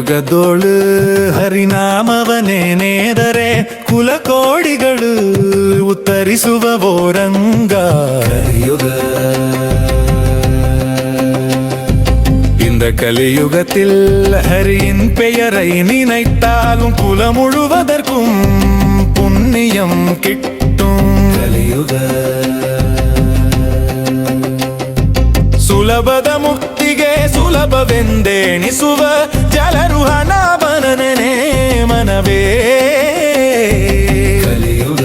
ಕಲಿಯುಗದೋಳು ಹರಿನಾಮವನೇ ನೇದರೆ ಕುಲಕೋಡಿಗಳು ಉತ್ತರಿಸುವ ಬೋರಂಗ ಕಲಿಯುಗ இந்த கலியுகத்தில் ஹரியின் பெயரை நினைத்தாலும் குலம் முழுவதற்கும் புண்ணியம் கிட்டும் கலியுக ಸುಲಭದ ಮುಕ್ತಿಗೆ ಸುಲಭವೆಂದೆಣಿಸುವ ಜಲರು ಹಣವನನೇ ಮನವೇ ಕಲಿಯುಗ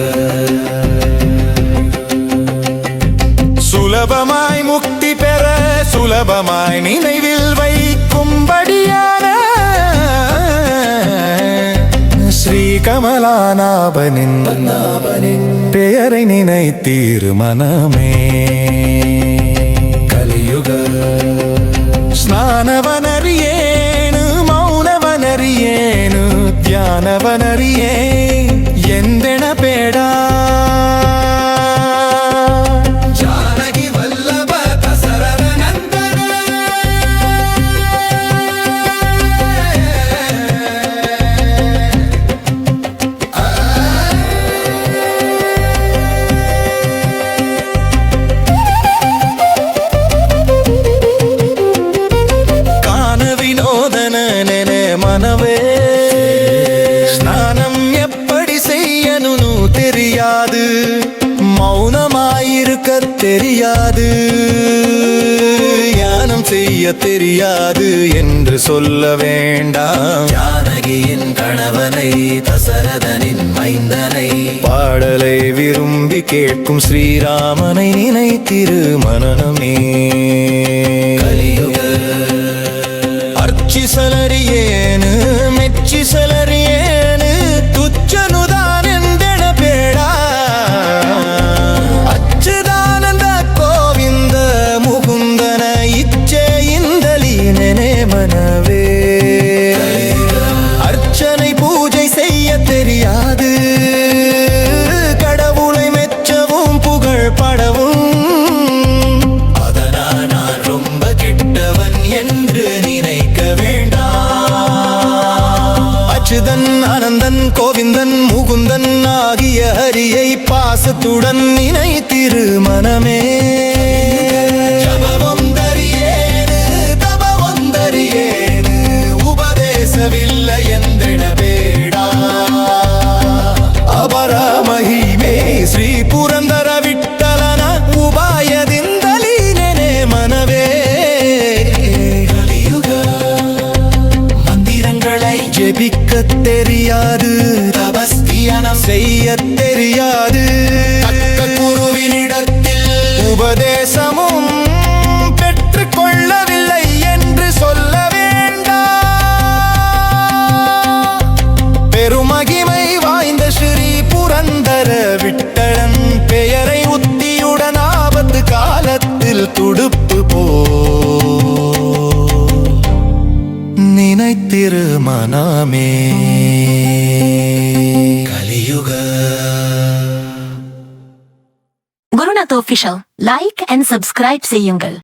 சுலபமாய் முக்தி பெற சுலபமாய் நினைவில் வைக்கும்படியான ஸ்ரீ கமலாநாபனின் பெயரை நினைத்தீரு மனமே கலியுக സ്നാനവനറിയേണു മൗനവനറിയേണു ധ്യാനവനറിയേ എന്തെണ പേടാ தெரியாது. தியானம் செய்ய தெரியாது என்று சொல்ல வேண்டாம். ஜானகியின் கணவனை தசரதனின் மைந்தனை. பாடலை விரும்பி கேட்கும் ஸ்ரீராமனை நினைத்திரு மனநமே கலியுக அர்ச்சிசலரியே பூஜை செய்ய தெரியாது. கடவுளை மெச்சவும் புகழ் படவும். அதனால் நான் ரொம்ப கெட்டவன் என்று நினைக்க வேண்டாம். அச்சுதன் ஆனந்தன் கோவிந்தன் முகுந்தன் ஆகிய ஹரியை பாசத்துடன் நினைத்திரு மனமே. செய்ய தெரியாது. குருவினிடத்தில் உபதேசமும் பெற்றுக் கொள்ளவில்லை என்று சொல்ல வேண்டாம் பெருமகிமை வாய்ந்த ஸ்ரீ புரந்தர விட்டளன் பெயரை உத்தியுடன் ஆபத்து காலத்தில் துடுப்பு போ. நினைத்திரு மனமே. Gurunath official like and subscribe செய்யுங்கள்.